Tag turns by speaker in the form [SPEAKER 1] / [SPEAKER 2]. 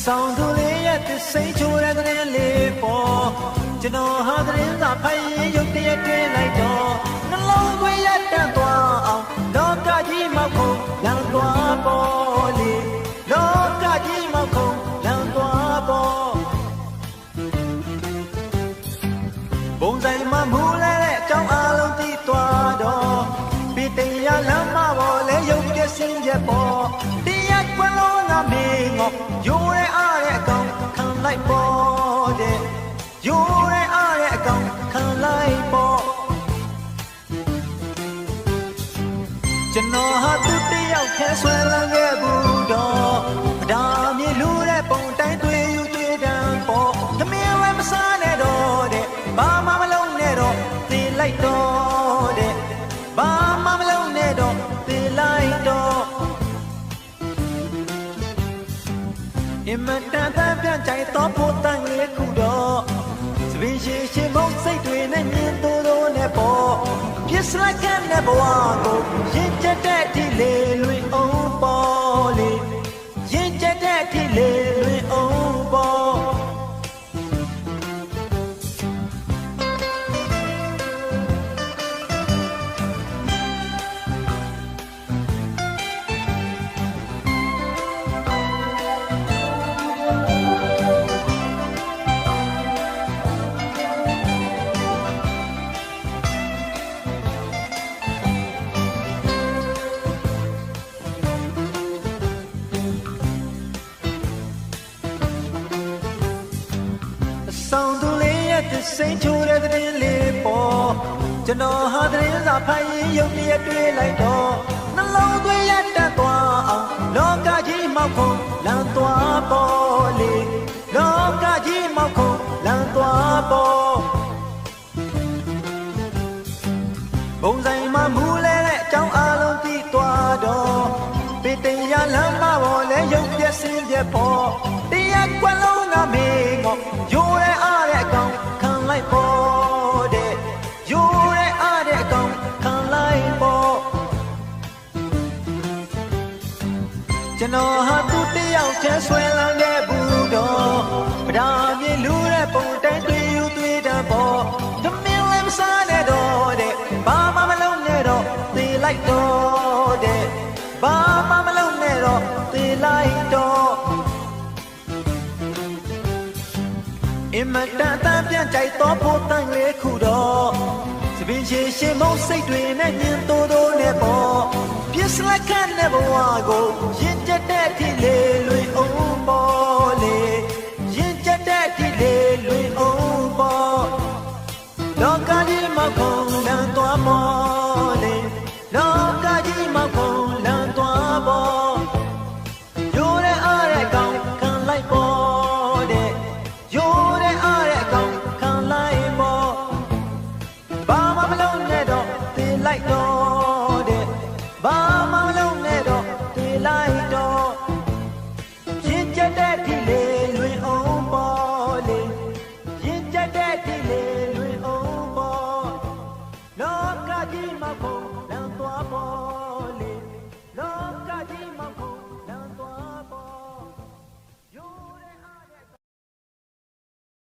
[SPEAKER 1] ဆောင်သူလေးရဲ့သစ်စိန်ချိုးတဲ့တဲ့လေးပေါ်ကျွန်တော်ဟာသတင်းစာဖိုင်ရင်ရုပ်တရက်တွေ့လိုက်တော့ ရိုးရဲအားရဲ့အကောင်ခံလိုက်ပေါ်ကျွန်တော်ဟာသူတယောက်ခဲဆွဲလန်းခဲ့ဘူးတော့ဗဒါမြေလူတဲ့ပုံတိုင်းတွေ့ယူတွေ့တန်ပေါ်သမင်းဝဲမစားနဲ့တော့တဲ့ဘာမှမလုပ်နဲ့တော့သေလိုက်တော့တဲ့ဘာမှမလုပ်နဲ့တော့သေလိုက်တော့အမတန်တန်ပြန်ကြိုက်တော့ဖို့တန်လေးခုတော့စ ပင်းရှိရှိမုတ်စိတ်တွေနဲ့မြင်သူတို့နဲ့ပေါ့ပြစ်စလိုက်တဲ့ဘဝကိုရင်ကျက်တဲ့အထိလေ စိန်ချိုးတဲ့တဲ့လေးပေါ်ကျွန်တော်ဟာတဲ့စာဖိုင်ရင်ရုပ်တရက်တွေ့လိုက်တော့နှလုံးသွေးရတက်သွားအောင်လောကကြီးမောက်ခုံလမ်းသွားပေါ်လေလောကကြီးမောက်ခုံလမ်းသွားပေါ်ဘုံဆိုင်မှာမူလဲတဲ့အကြောင်းအလုံးသိသွားတော့ပေတရလမ်းမပေါ်လဲရုပ်ပြက်စင်းပြက်ပေါ်တရားကွယ်လုံး တော်ဟာသူတယောက်တည်းဆွဲလန်းခဲ့ဘူးတော့ဗဒါမြေလူတဲ့ပုံတိုင်းတွေ့ယူတွေ့တဲ့ပေါ်သမင်းလည်းမစားနဲ့တော့တဲ့ဘာမှမလုပ်နဲ့တော့သေလိုက်တော့တဲ့ဘာမှမလုပ်နဲ့တော့သေလိုက်တော့အမတန်တန်ပြန်ကြိုက်တော့ဖို့တန်လေးခုတော့စပင်းရှိရှိမုံစိတ်တွေနဲ့ ခတ်တဲ့ဘဝကိုရင်ကျက်တဲ့ထိလေ